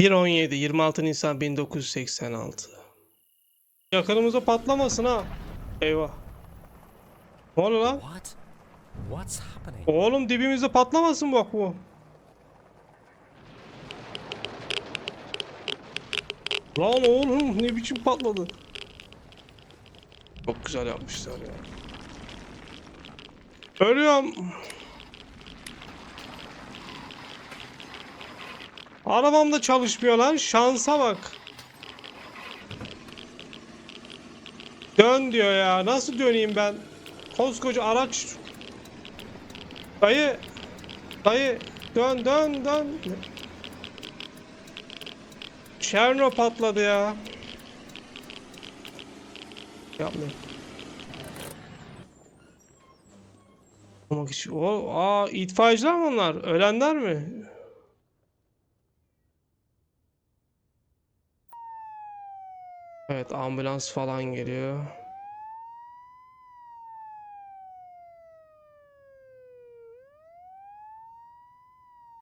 1.17 26 Nisan 1986 Yakınımıza patlamasın ha. Eyvah. Ne oluyor lan? What? What's happening? Oğlum dibimizde patlamasın bak bu. Lan oğlum ne biçim patladı. Çok güzel yapmışlar ya. Ölüyorum. Arabam da çalışmıyor lan. Şansa bak. Dön diyor ya. Nasıl döneyim ben? Koskoca araç Dayı. Dayı. Dön dön dön. Çerno patladı ya. Yapmayın. Ama kişi o aa itfaiyeciler mi onlar? Ölenler mi? Evet ambulans falan geliyor.